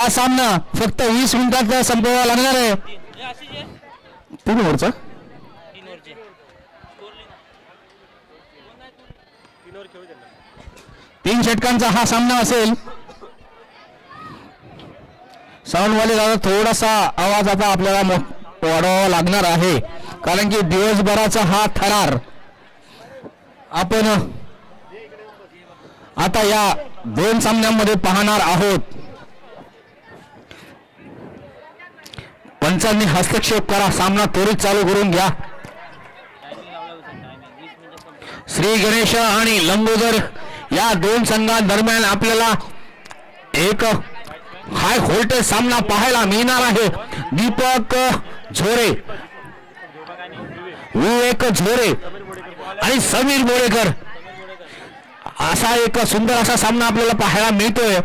हा सामना फक्त वीस मिनिटात संपवावा लागणार आहे. तीन ओव्हरचा? तीन षटकांचा हा सामना असेल. साऊंडवाले दादा थोडासा आवाज आता आपल्याला वाढवावा लागणार आहे. कारण की दिवसभराचा हा थरार आपण आता या दोन सामन्यांमध्ये पाहणार आहोत. पंचांनी हस्तक्षेप करा सामना त्वरित चालू करून घ्या. श्री गणेश आणि लंबोदर या दोन संघांदरम्यान आपल्याला एक हाय व्होल्टेज सामना पाहायला मिळणार आहे. दीपक झोरे. विवेक झोरे आणि समीर बोरेकर असा एक सुंदर असा सामना आपल्याला पाहायला मिळतोय.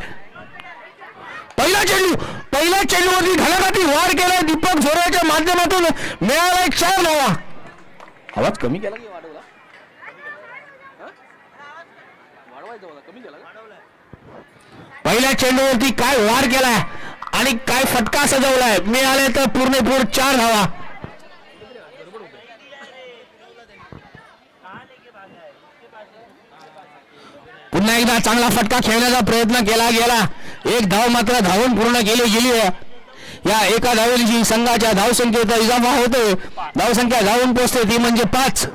पहिला चेंडू पहिल्या चेंडूवरती घडाघाती वार केला दीपक झोरेच्या माध्यमातून. मिळाला एक चार धावा. आवाज कमी केला की वाढवला? पहिल्या चेंडूवरती काय वार केलाय आणि काय फटका सजवलाय. मिळाले तर पूर्णपूर चार धावा. पुन्हा एकदा चांगला फटका खेळण्याचा प्रयत्न केला गेला. एक धाव मात्र धावून पूर्ण केली गेली या एका धावेची संघाच्या धावसंख्येचा इजाफा होतो धावसंख्या धावून पोचते ती म्हणजे पाच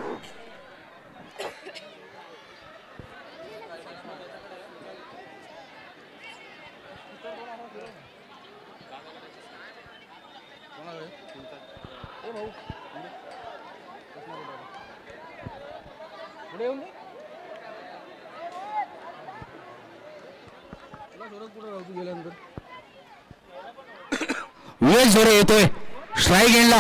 वेळ जोरे येतोय. स्ट्राईक एंडला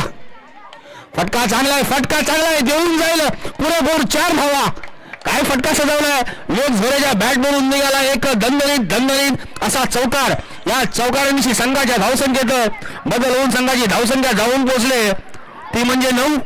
फटका चांगला आहे फटका चांगला आहे देऊन जाईल. पुरेपूर चार धावा. काय फटका सजवलाय? वेग झोरेच्या बॅट बनून निघाला. एक दणदणीत दणदणीत असा चौकार. या चौकारांशी संघाच्या धावसंख्येत बदल होऊन संघाची धावसंख्या जाऊन पोहोचले. ती म्हणजे नऊ.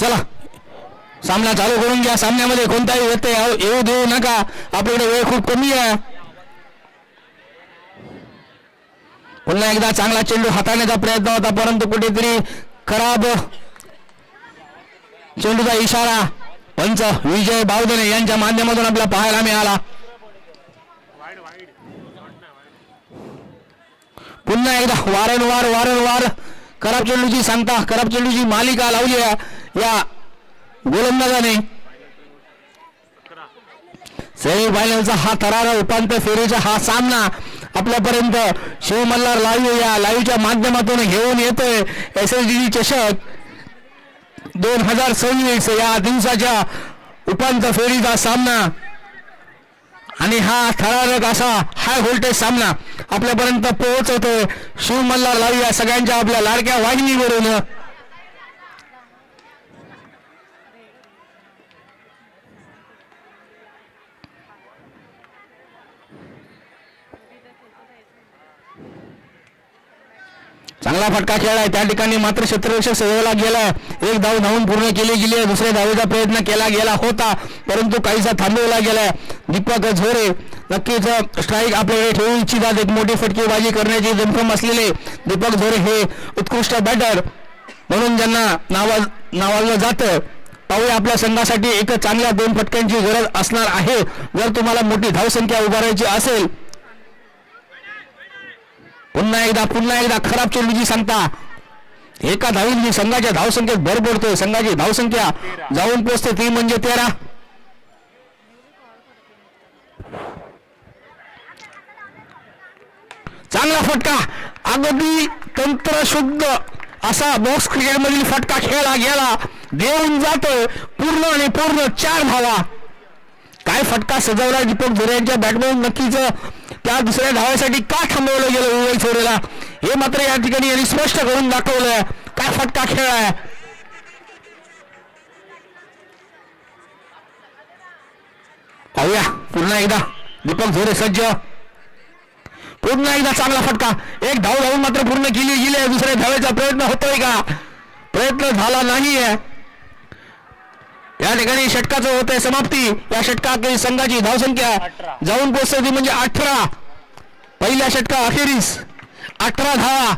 चला. सामना चालू करून घ्या. सामन्यामध्ये कोणताही व्यत्यय येऊ- देऊ नका. आपल्याकडे वेळ खूप कमी आहे. पुन्हा एकदा चांगला चेंडू हाताळण्याचा प्रयत्न होता परंतु कुठेतरी खराब चेंडूचा इशारा पंच विजय बावदने यांच्या माध्यमातून आपल्याला पाहायला मिळाला. पुन्हा एकदा वारंवार वारंवार खराब चेंडूची सांगता खराब चेंडूची मालिका लावली आहे. या. गोलंदाजाने सेमी फायनलचा हा थरारा उपांत्य फेरीचा हा सामना आपल्यापर्यंत शिवमल्हार लाईव्ह या लाईव्हच्या माध्यमातून घेऊन येतोय एस एस डी चषक. दोन हजार सव्वीस या दिवसाच्या उपांत्य फेरीचा सामना. आणि हा थरारक असा हाय व्होल्टेज सामना आपल्यापर्यंत पोहोचवतोय शिवमल्हार लाईव्ह या सगळ्यांच्या आपल्या लाडक्या वाहिनीवरून. चांगला फटका खेळलाय त्या ठिकाणी मात्र क्षेत्ररक्षक सजवला गेला. एक धाव धावून पूर्ण केली गेली दुसऱ्या धावेचा प्रयत्न केला गेला होता. परंतु काहीसा थांबवला गेलाय दीपक झोरे नक्कीच स्ट्राईक आपल्याकडे ठेवू इच्छितात. एक मोठी फटकेबाजी करण्याची जमखम असलेले दीपक झोरे हे उत्कृष्ट बॅटर म्हणून ज्यांना नावा नावाजलं जातं पाहूया आपल्या संघासाठी एक चांगल्या दोन फटक्यांची गरज असणार आहे. जर तुम्हाला मोठी धावसंख्या उभारायची असेल पुन्हा एकदा पुन्हा एकदा खराब चेंडूची सांगता. एका धावींनी संघाच्या धावसंख्येत भर पडतोय संघाची धावसंख्या जाऊन पोचते ती म्हणजे तेरा. चांगला फटका अगदी तंत्रशुद्ध असा बॉक्स क्रिकेट मधील फटका खेळला गेला. देऊन जातोय पूर्ण आणि पूर्ण चार धावा. काय फटका सजवला दीपक धुरे यांच्या बॅटमॅन नक्कीच त्या दुसऱ्या धावासाठी का थांबवलं गेलं मुंबई सोडेला हे मात्र या ठिकाणी यांनी स्पष्ट करून दाखवलं आहे काय फटका खेळ आहे? पाहूया. पुन्हा एकदा. दीपक झोरे सज्ज. पूर्ण एकदा चांगला फटका. एक धाव धावून मात्र पूर्ण केली गेली दुसऱ्या धावेचा प्रयत्न होतोय का? प्रयत्न झाला नाहीये. या ठिकाणी षटकाचं होतंय समाप्ती. या षटकाखेरीस संघाची धावसंख्या जाऊन पोहोचते ती म्हणजे अठरा. पहिल्या षटका अखेरीस अठरा धावा.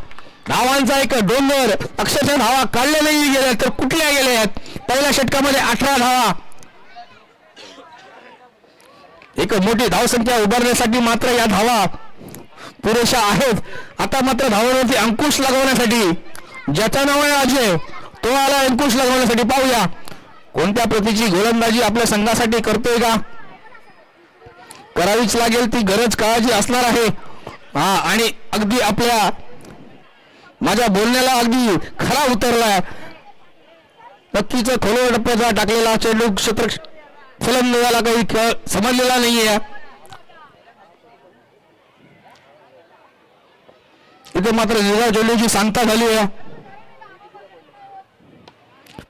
धावांचा एक डोंगर अक्षरशः धावा काढल्या नाही गेल्या तर कुठल्या गेल्या आहेत? पहिल्या षटकामध्ये अठरा धावा. एक मोठी धावसंख्या उभारण्यासाठी मात्र या धावा पुरेशा आहेत. आता मात्र धावांवरती अंकुश लागवण्यासाठी ज्याचं नाव आहे अजय तो आला अंकुश लागवण्यासाठी पाहूया. कोणत्या प्रतीची गोलंदाजी आपल्या संघासाठी करतोय का? करावीच लागेल ती गरज काळाची असणार आहे. हा आणि अगदी आपल्या माझ्या बोलण्याला अगदी खरा उतरलाय. नक्कीच खोलो टप्प्याचा टाकलेला चेंडू क्षेत्र फलंदाजाला काही खेळ समजलेला नाहीये. इथे मात्र निराव चेंडूची सांगता झाली आहे.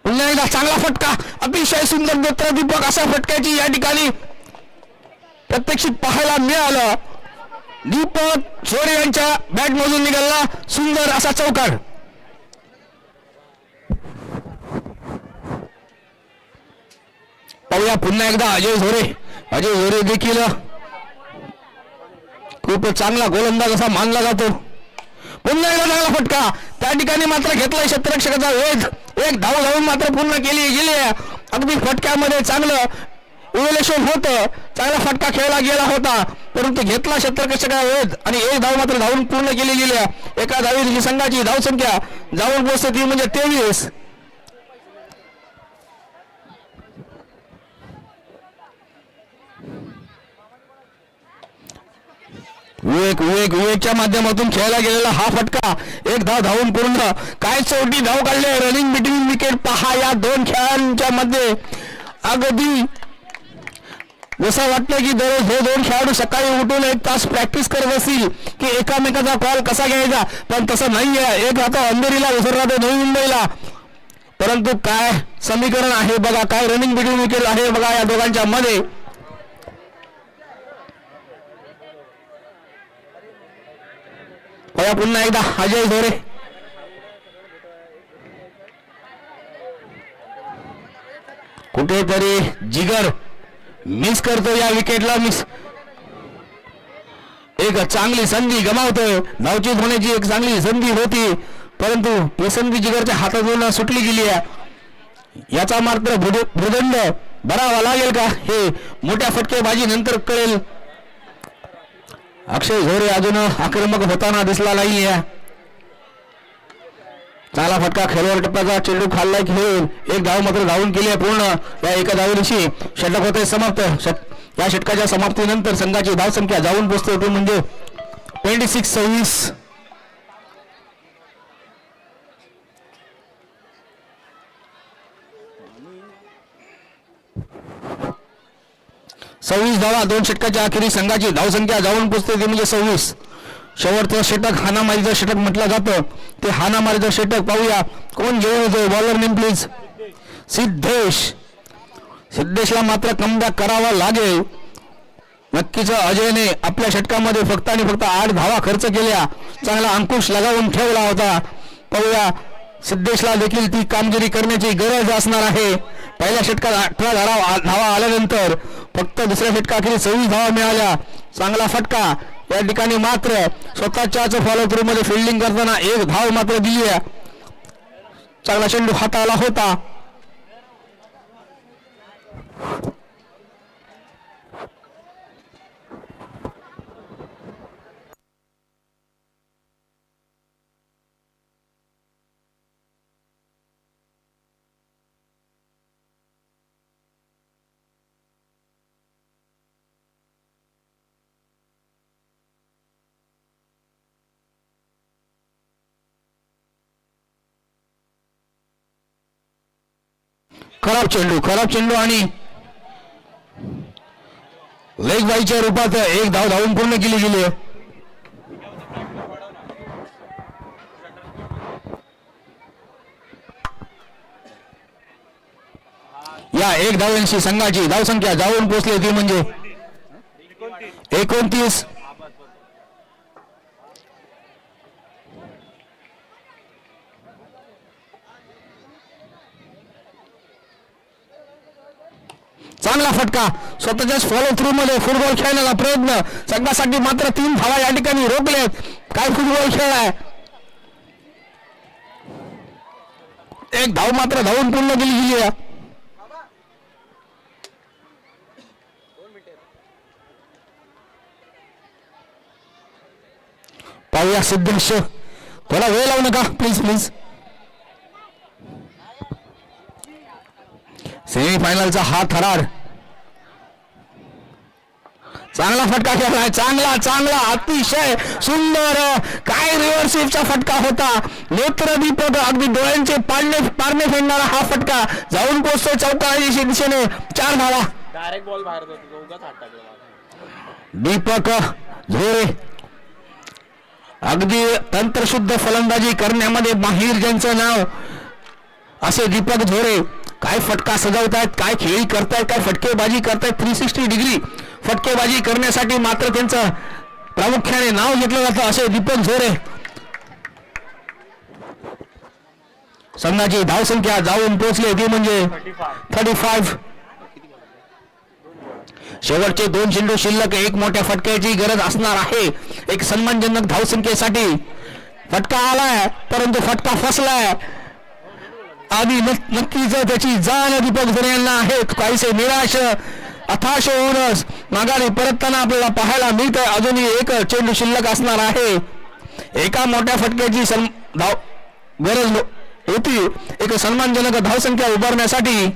पुन्हा एकदा चांगला फटका अतिशय सुंदर नेत्र दीपक अशा फटक्याची या ठिकाणी प्रत्यक्षित पाहायला मिळालं. दीपक चोरे यांच्या बॅट मधून निघाला सुंदर असा चौकार. पाहूया पुन्हा एकदा अजय झोरे अजय झोरे देखील खूप चांगला गोलंदाज असा मानला जातो. पुन्हा एकदा चांगला फटका. त्या ठिकाणी मात्र घेतला क्षेत्ररक्षकाचा वेध. एक धाव धावून मात्र पूर्ण केली गेली आहे. अगदी फटक्यामध्ये चांगलं इव्हल्युशन होतं. चांगला फटका खेळला गेला होता. परंतु घेतला क्षेत्ररक्षका वेध आणि एक धाव मात्र धावून पूर्ण केली गेली आहे. एका धावी संघाची धावसंख्या जाऊन पोहोचते ती म्हणजे तेवीस. विवेक विवेक विवेकच्या माध्यमातून खेळला गेलेला हा फटका एक धाव धावून पूर्ण. काय चोटी धाव काढले? रनिंग बिटवीन विकेट पहा या दोन खेळांच्या मध्ये. अगदी जसं वाटलं की दररोज हे दोन खेळाडू सकाळी उठून एक तास प्रॅक्टिस करत असतील की एकामेकाचा कॉल कसा घ्यायचा? पण तसं नाही आहे एक राहतो अंधेरीला दुसरं राहतो नवी मुंबईला. परंतु काय समीकरण आहे? बघा काय रनिंग बिटवीन विकेट आहे? बघा या दोघांच्या मध्ये. बघा पुन्हा एकदा अजय झोरे कुठेतरी जिगर मिस करतो या विकेटला मिस एक चांगली संधी गमावतो. नावचित होण्याची एक चांगली संधी होती परंतु ही संधी जिगरच्या हातातून सुटली गेली आहे. याचा मात्र भुदंड भरावा लागेल का? हे मोठ्या फटकेबाजी नंतर कळेल. अक्षय झोरे अजून आक्रमक होताना दिसला नाहीये. चांगला फटका खेळवर टप्प्याचा चेंडू खाल्ला खेळून एक धाव मात्र धावून केली आहे पूर्ण. या एका धावेदिवशी षटक होते समाप्त. या षटकाच्या समाप्तीनंतर संघाची धावसंख्या जाऊन पोचते होती म्हणजे ट्वेंटी सिक्स सव्वीस. सव्वीस धावा दोन षटकाच्या अखेरी संघाची धावसंख्या जाऊन पोचते ती म्हणजे सव्वीस. शेवटचं षटक हानामारीचं षटक म्हटलं जातं. ते हानामारीचं षटक पाहूया. कोण घेऊन येतोय बॉलर नेम प्लीज सिद्धेश. सिद्धेशला मात्र कमबॅक करावा लागेल. नक्कीच अजयने आपल्या षटकामध्ये फक्त आणि फक्त आठ धावा खर्च केल्या. चांगला अंकुश लगावून ठेवला होता. पाहूया. सिद्धेशला देखील ती कामगिरी करण्याची गरज असणार आहे. पहिल्या षटकात अठरा धावा धावा आल्यानंतर फक्त दुसऱ्या षटकाखेरी सव्वीस धावा मिळाल्या. चांगला फटका. या ठिकाणी मात्र स्वतःच्याच फॉलो थ्रू मध्ये फिल्डिंग करताना एक धाव मात्र दिली आहे. चांगला चेंडू हाताला होता. खराब चेंडू खराब चेंडू आणि लेग बाईच्या रूपात एक धाव धावून पूर्ण केली गेली. या एक धावांशी संघाची धावसंख्या जाऊन पोचली ती म्हणजे एकोणतीस चांगला फटका. स्वतःच्याच फॉलो थ्रू मध्ये फुटबॉल खेळण्याचा प्रयत्न. संघासाठी मात्र तीन धावा या ठिकाणी रोखलेत काय फुटबॉल खेळलाय? एक धाव मात्र धावून पूर्ण केली गेली आहे. पाहूया सिद्धेश. थोडा वेळ लावू नका. प्लीज प्लीज सेमीफायनलचा हा थरार. चांगला फटका खेळलाय चांगला चांगला अतिशय सुंदर. काय रिव्हर्सिपचा फटका होता? नेत्रदीपक अगदी डोळ्यांचे पाडणे पारणे फेडणारा हा फटका. जाऊन पोचतो चौकाळी दिशेने. चार धावा. डायरेक्ट बॉल बाहेर. दीपक झोरे. अगदी तंत्रशुद्ध फलंदाजी करण्यामध्ये माहीर ज्यांचं नाव असे दीपक झोरे. काय फटका सजवतायत काय खेळी करतायत काय फटकेबाजी करतायत थ्री सिक्स्टी डिग्री फटकेबाजी करण्यासाठी मात्र त्यांचं प्रामुख्याने नाव घेतलं जातं असे दीपक झोरे. संघाची धावसंख्या जाऊन पोहोचली ती म्हणजे थर्टी फाईव्ह शेवटचे दोन चेंडू शिल्लक एक मोठ्या फटक्याची गरज असणार आहे. एक सन्मानजनक धावसंख्येसाठी फटका आलाय परंतु फटका फसलाय. आणि नक- नक्कीच त्याची जाण दीपक झरे यांना आहे काहीसे निराश अथाश होऊनच माघारी परतताना आपल्याला पाहायला मिळतंय. अजूनही एक चेंडू शिल्लक असणार आहे. एका मोठ्या फटक्याची सन् धाव गरज होती. एक सन्मानजनक धावसंख्या उभारण्यासाठी.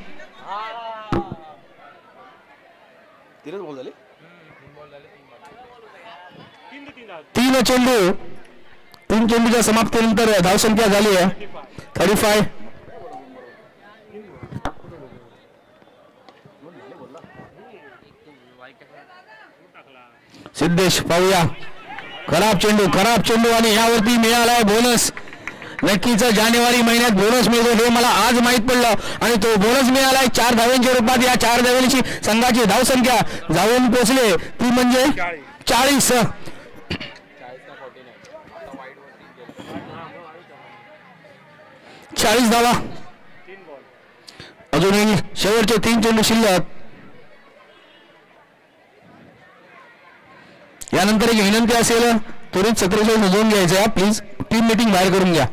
तीन चेंडू. तीन चेंडूच्या समाप्तीनंतर धावसंख्या झाली आहे. थर्टी फाय सिद्धेश पाहूया. खराब चेंडू खराब चेंडू आणि यावरती मिळालाय बोनस नक्कीच जानेवारी महिन्यात बोनस मिळतो हे मला आज माहीत पडलं. आणि तो बोनस मिळालाय चार धाव्यांच्या रूपात. या चार धाव्यांची संघाची धावसंख्या जाऊन पोचले. ती म्हणजे चाळीस. चाळीस धावा. अजूनही शेवटचे तीन चेंडू शिल्लक. यानंतर एक विनंती असेल त्वरित सत्रशे नोंदवून घ्यायचं आहे. प्लीज टीम मीटिंग बाहेर करून घ्या.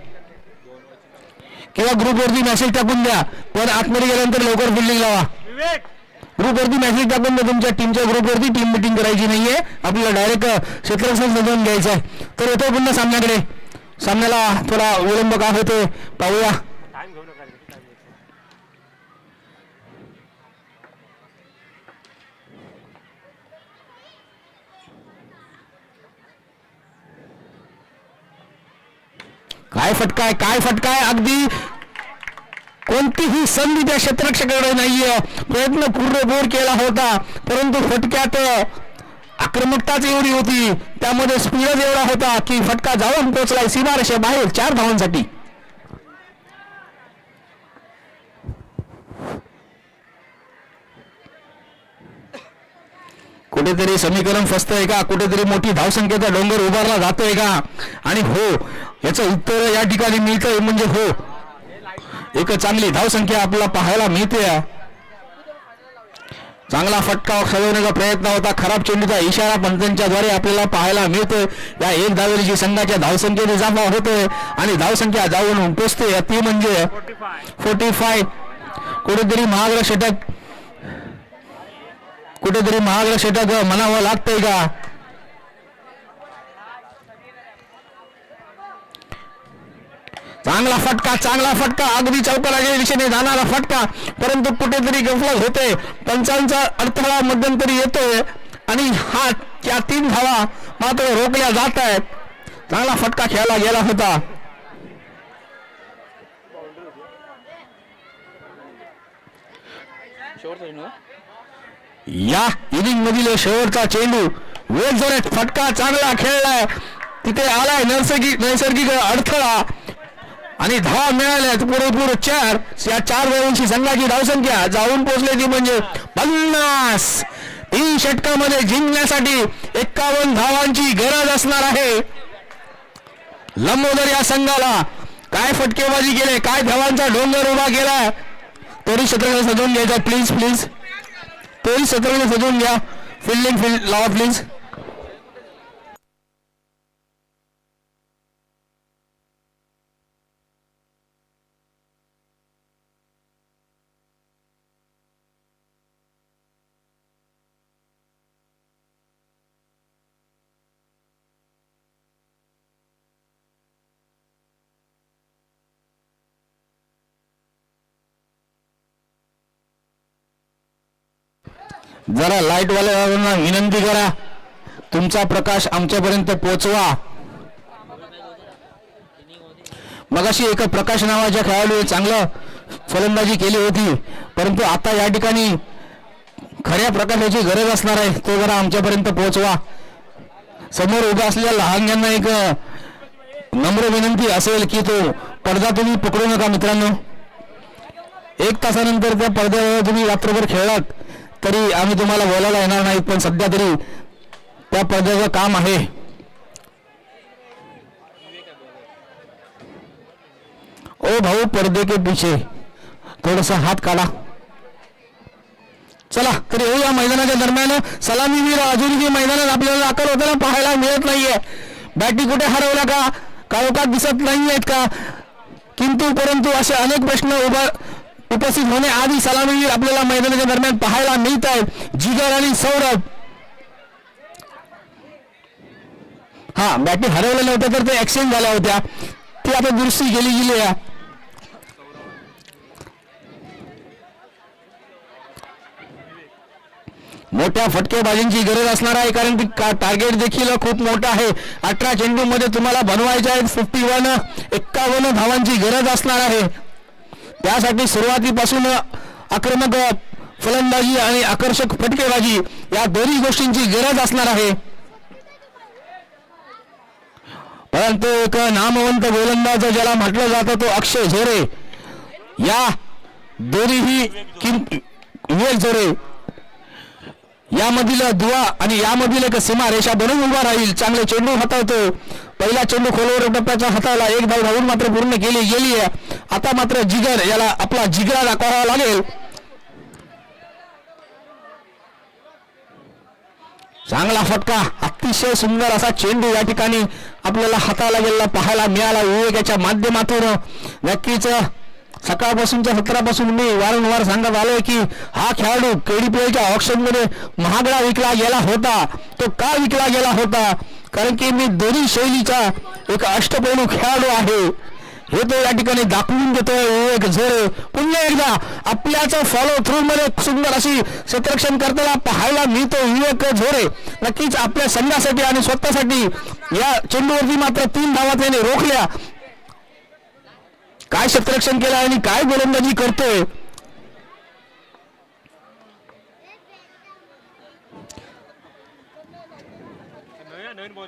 किंवा ग्रुपवरती मेसेज टाकून द्या. पण आतमध्ये गेल्यानंतर लवकर बिल्डिंग लावा. ग्रुपवरती मेसेज टाकून द्या. तुमच्या टीमच्या ग्रुपवरती टीम मीटिंग करायची नाहीये. आपल्याला डायरेक्ट क्षेत्रक्षण नोंदवून घ्यायचं आहे. तर येतो पुन्हा सामन्याकडे. सामन्याला थोडा विलंब का होतो पाहूया. काय फटकाय काय फटकाय? अगदी कोणतीही संधी त्या क्षेत्ररक्षकाकडे नाहीये. प्रयत्न पूर्ण केला होता परंतु फटक्यात आक्रमकताच एवढी होती. त्यामध्ये स्पीडच एवढा होता की फटका जाऊन पोहोचलाय सीमारेषे बाहेर चार धावांसाठी. कुठेतरी समीकरण फसतंय का? कुठेतरी मोठी धावसंख्येचा डोंगर उभारला जातोय का? आणि हो याचं उत्तर या ठिकाणी मिळतंय म्हणजे हो. एक चांगली धावसंख्या आपल्याला पाहायला मिळते. चांगला फटका सजवण्याचा प्रयत्न होता. खराब चेंडूचा इशारा पंचांच्याद्वारे आपल्याला पाहायला मिळतोय. या एक धावेची संघाच्या धावसंख्येने इजाफा होतोय आणि धावसंख्या जाऊन पोचते. ती म्हणजे फोर्टी फाय कुठेतरी महाग्र षटक कुठेतरी महाग्र षटक म्हणावं लागतंय का? चांगला फटका चांगला फटका. अगदी चौकाला दिशेने जाणारा फटका. परंतु कुठेतरी गफलत होते. पंचांचा अडथळा मध्यंतरी येतोय. आणि हा त्या तीन धावा मात्र रोखल्या जात आहेत. चांगला फटका खेळला गेला होता. या इनिंग मधील शेवटचा चेंडू. वेळ जोरात फटका चांगला खेळलाय. तिथे आलाय नैसर्गिक नैसर्गिक अडथळा. आणि धावा मिळाल्यात पुरेपूर चार या चार वेळांची संघाची धावसंख्या जाऊन पोहोचली ती म्हणजे पन्नास. तीन षटकामध्ये जिंकण्यासाठी एक्कावन्न धावांची गरज असणार आहे. लंबोदर या संघाला काय फटकेबाजी केले काय धावांचा डोंगर उभा केला? तरी शतकाला सजवून घ्यायचा प्लीज प्लीज तरी शतकाला सजवून घ्या. फिल्डिंग फिल्ड लावा प्लीज जरा लाईटवाल्यांना विनंती करा. तुमचा प्रकाश आमच्यापर्यंत पोचवा. मगाशी एक प्रकाश नावाच्या खेळाडूने चांगलं फलंदाजी केली होती परंतु आता या ठिकाणी खऱ्या प्रकाशाची गरज असणार आहे. तो जरा आमच्यापर्यंत पोहोचवा समोर उभा असलेल्या लहानग्यांना एक नम्र विनंती असेल की तो पडदा तुम्ही पकडू नका मित्रांनो. एक तासानंतर त्या पडद्यावर तुम्ही रात्रभर खेळलात. तरी आम्ही तुम्हाला बोलायला येणार नाही पण सध्या तरी त्या पदाचं काम आहे. ओ भाऊ पडदे के पीछे. थोडस हात काढा. चला तर या मैदानाच्या दरम्यान. सलामीवीर अजूनही मैदानात आपल्याला दाखल होताना पाहायला मिळत नाहीये. बॅटी कुठे हरवला का? काळोखात दिसत नाही आहेत का? किंतु परंतु असे अनेक प्रश्न उभा उपस्थित होण्याआधी सलामीवीर आपल्याला मैदानाच्या दरम्यान पाहायला मिळत आहेत जिगर आणि सौरभ. हा बॅटी हरवल्या तर ते एक्सचेंज झाल्या होत्या. ती आता दुरुस्ती केली गेली मोठ्या फटकेबाजींची गरज असणार आहे कारण ती टार्गेट देखील खूप मोठं आहे. अठरा चेंडू मध्ये तुम्हाला बनवायचे आहेत फिफ्टी वन एक्कावन्न धावांची गरज असणार आहे. त्यासाठी सुरुवातीपासून आक्रमक फलंदाजी आणि आकर्षक फटकेबाजी या दोन्ही गोष्टींची गरज असणार आहे. परंतु एक नामवंत गोलंदाज ज्याला म्हटलं जातं तो अक्षय झोरे. या दोन्हीही किम विवेक झोरे यामधील दुवा आणि यामधील एक सीमा रेषा बनून उभा राहील. चांगले चेंडू हाताळतो. पहिला चेंडू खोलवर टप्प्याचा हाताळला एक धाव धावून मात्र पूर्ण केली गेली आहे. आता मात्र जिगर याला आपला जिगरा दाखवावा लागेल. चांगला फटका. अतिशय सुंदर असा चेंडू या ठिकाणी आपल्याला हाताला गेलेला पाहायला मिळाला. विवेकाच्या माध्यमातून नक्कीच सकाळपासूनच्या सत्रापासून मी वारंवार सांगत आलोय की हा खेळाडू केडीपीएलच्या ऑप्शनमध्ये महागडा विकला गेला होता. तो का विकला गेला होता? कारण की मी दोन्ही शैलीचा एक अष्टपैलू खेळाडू आहे. हे तो या ठिकाणी दाखवून देतोय विवेक झोरे. पुन्हा एकदा आपल्याच फॉलो थ्रू मध्ये सुंदर अशी क्षेत्ररक्षण करताना पाहायला मिळतो विवेक झोरे. नक्कीच आपल्या संघासाठी आणि स्वतःसाठी या चेंडूवरती मात्र तीन धावा त्याने रोखल्या. काय क्षेत्ररक्षण केलं आणि काय गोलंदाजी करतोय? नवीन नवीन बोल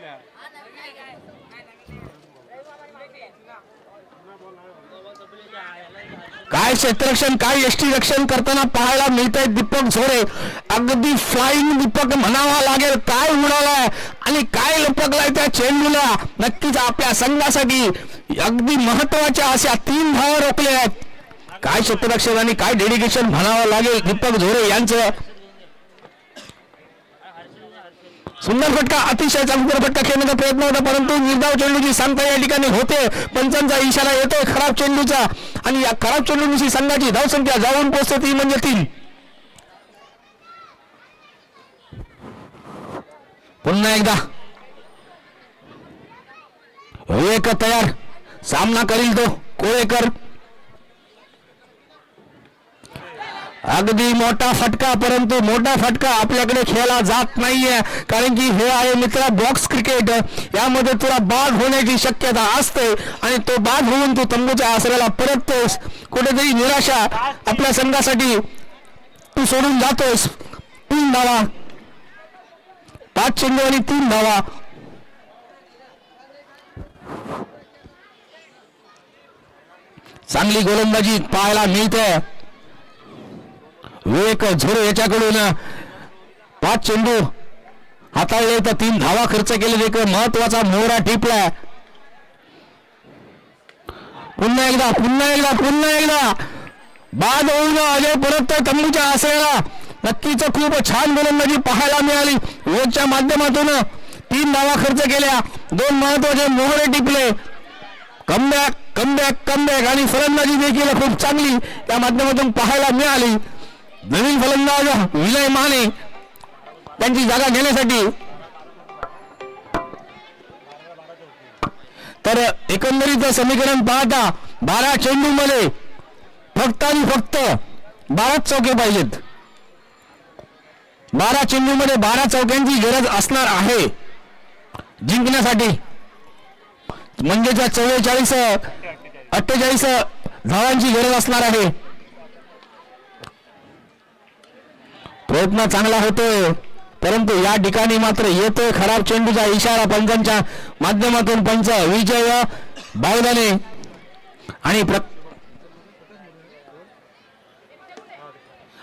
काय क्षेत्ररक्षण काय यष्टी रक्षण करताना पाहायला मिळत आहे दीपक झोरे? अगदी फ्लाइंग दीपक म्हणावा लागेल. काय उडालाय आणि काय लपकलाय त्या चेंडूला? नक्कीच आपल्या संघासाठी अगदी महत्त्वाच्या अशा तीन धावा रोखल्या आहेत. काय क्षेत्ररक्षण आणि काय डेडिकेशन म्हणावं लागेल? दीपक झोरे यांचं सुंदर फटका अतिशय चांगला फटका खेळण्याचा प्रयत्न होता परंतु निर्धाव चेंडूची सांगता या ठिकाणी होते. पंचांचा इशारा येतोय खराब चेंडूचा. आणि या खराब चेंडूची संघाची धावसंख्या जाऊन पोहोचते ती म्हणजे तीन. पुन्हा एकदा. एक तयार. सामना करील तो कोळेकर. अगदी मोठा फटका परंतु मोठा फटका आपल्याकडे खेळला जात नाहीये. कारण की हे आहे मित्र बॉक्स क्रिकेट. यामध्ये तुला बाद होण्याची शक्यता असते आणि तो बाद होऊन तू तंबूच्या आसऱ्याला परततोस. कुठेतरी निराशा आपल्या संघासाठी तू सोडून जातोस. तीन धावा. पाच चेंडू आणि तीन धावा. चांगली गोलंदाजी पाहायला मिळते. विवेक झोरे याच्याकडून पाच चेंडू हाताळले तर तीन धावा खर्च केले एक महत्त्वाचा मोहरा टिपलाय पुन्हा एकदा पुन्हा एकदा पुन्हा एकदा. बाद होऊन अजय परत तंबूच्या आसऱ्याला. नक्कीच खूप छान गोलंदाजी पाहायला मिळाली. रोजच्या माध्यमातून तीन धावा खर्च केल्या. दोन महत्त्वाचे मोहरे टिपले. कमबॅक कमबॅक कमबॅक आणि फलंदाजी देखील खूप चांगली त्या माध्यमातून पाहायला मिळाली. नवीन फलंदाज विजय माने त्यांची जागा घेण्यासाठी. तर एकंदरीत समीकरण पाहता बारा चेंडू मध्ये फक्त आणि फक्त बाराच चौके पाहिजेत. बारा चेंडू मध्ये बारा चौक्यांची गरज असणार आहे जिंकण्यासाठी. म्हणजेच चव्वेचाळीस अठ्ठेचाळीस धावांची गरज असणार आहे. प्रयत्न चांगला होतोय. परंतु या ठिकाणी मात्र येतोय खराब चेंडूचा इशारा पंचांच्या माध्यमातून पंच विजय बावदाने. आणि प्र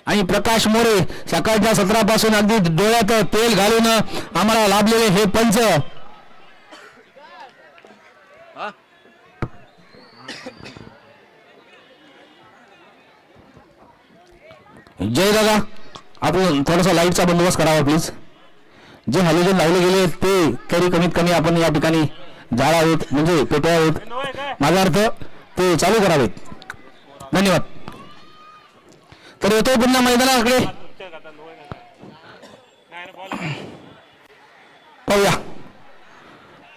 आणि प्रकाश मोरे सकाळच्या सत्रापासून अगदी डोळ्यात तेल घालून आम्हाला लाभलेले हे पंच. जय दादा. आपण थोडासा लाईटचा बंदोबस्त करावा प्लीज जे हॅलोजन लावले गेले ते तरी कमीत कमी आपण या ठिकाणी जाळावेत म्हणजे पेटवावेत माझा अर्थ ते चालू करावेत. धन्यवाद. तर येतोय पुन्हा मैदानाकडे. पाहूया.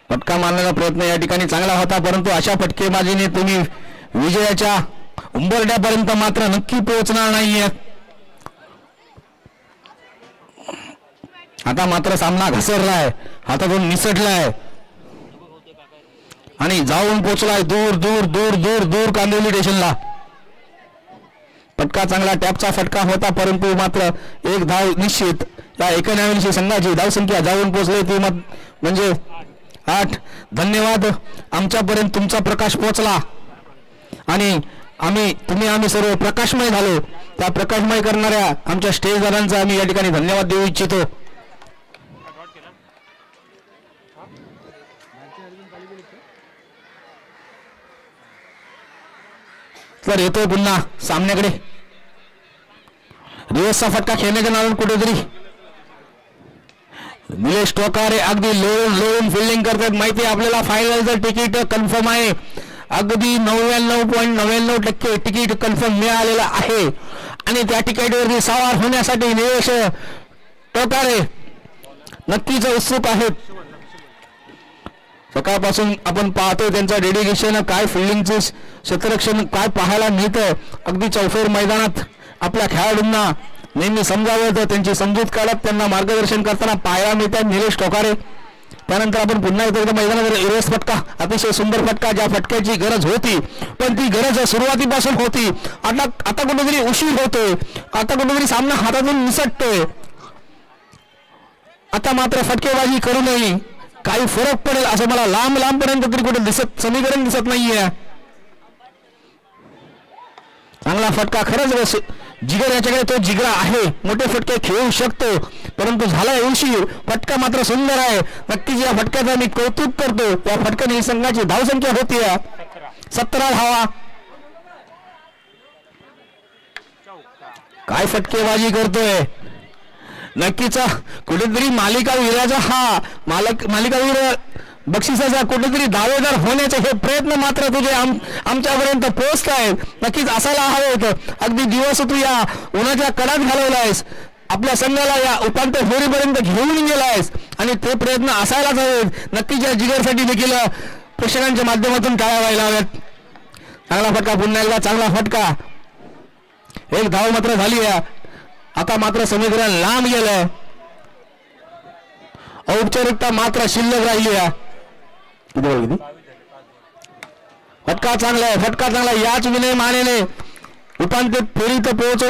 फटका मारण्याचा प्रयत्न या ठिकाणी चांगला होता परंतु अशा फटकेबाजीने तुम्ही विजयाच्या उंबरड्यापर्यंत मात्र नक्की पोहोचणार नाहीये आता मात्र सामना घसरलाय. हातातून निसटलाय. आणि जाऊन पोचलाय दूर दूर दूर दूर दूर कांदिवली स्टेशनला फटका चांगला टॅपचा फटका होता परंतु मात्र एक धाव निश्चित. या एकनाविंशी संघाची धावसंख्या जाऊन पोचली ती मत म्हणजे आठ. धन्यवाद. आमच्यापर्यंत तुमचा प्रकाश पोचला. आणि आम्ही तुम्ही आम्ही सर्व प्रकाशमय झालो. त्या प्रकाशमय करणाऱ्या आमच्या स्टेजदारांचा आम्ही या ठिकाणी धन्यवाद देऊ इच्छितो. तर येतोय पुन्हा सामन्याकडे. रिवर्सचा फटका खेळण्याच्या नावाने कुठेतरी. निलेश टोकारे अगदी लोळून लोळून फिल्डिंग करतात. माहिती आहे आपल्याला फायनलचं तिकीट कन्फर्म आहे. अगदी नव्याण्णव पॉईंट नव्याण्णव टक्के तिकीट कन्फर्म मिळालेलं आहे. आणि त्या तिकीटवरती सवार होण्यासाठी निलेश टोकारे नक्कीच उत्सुक आहेत. सकाळपासून आपण पाहतो त्यांचं डेडिकेशन काय फिल्डिंगचं क्षेत्ररक्षण काय पाहायला मिळतं अगदी चौफेर मैदानात आपल्या खेळाडूंना नेहमी समजावं तर त्यांची समजूत काढत त्यांना मार्गदर्शन करताना पाहायला मिळतात निलेश टोकारे त्यानंतर आपण पुन्हा येतो एकदा मैदानावर इरेस फटका अतिशय सुंदर फटका ज्या फटक्याची गरज होती. पण ती गरज सुरुवातीपासून होती. आता आता कुठेतरी उशीर होतोय. आता कुठेतरी सामना हातातून निसटतोय. आता मात्र फटकेबाजी करू नये. काही फरक पडेल असं मला लांब लांब पर्यंत तरी कुठे दिसत समीकरण दिसत नाहीये. चांगला फटका खरंच जिगर याच्याकडे तो जिगरा आहे. मोठे फटके खेळू शकतो परंतु झाला उशीर. फटका मात्र सुंदर आहे. नक्कीच या फटक्याचा मी कौतुक करतो. त्या फटक्याने संघाची धावसंख्या होती सतरा धावा. काय फटकेबाजी करतोय? नक्कीच. कुठेतरी मालिका वीराचा हा मालक मालिकावीर बक्षिसाचा कुठेतरी दावेदार होण्याचे हे प्रयत्न मात्र तुझे आम आमच्यापर्यंत पोहोचत आहेत. नक्कीच असायला हवं होतं. अगदी दिवस तू या उन्हाच्या कडात घालवलायस आपल्या संघाला या उपांत्य फेरीपर्यंत घेऊन गेलायस आणि ते प्रयत्न असायलाच हवेत. नक्कीच या जिगरसाठी देखील प्रेक्षकांच्या माध्यमातून टाळ्या व्हायला हव्यात चांगला फटका पुन्हा एकदा चांगला फटका. एक धाव मात्र झाली या आता मात्र समीकरण लांब गेलं. औपचारिकता मात्र शिल्लक राहिली आहे. किती फटका चांगला आहे फटका चांगला याच विनय मानेने उपांत्य फेरीत पोहोचवून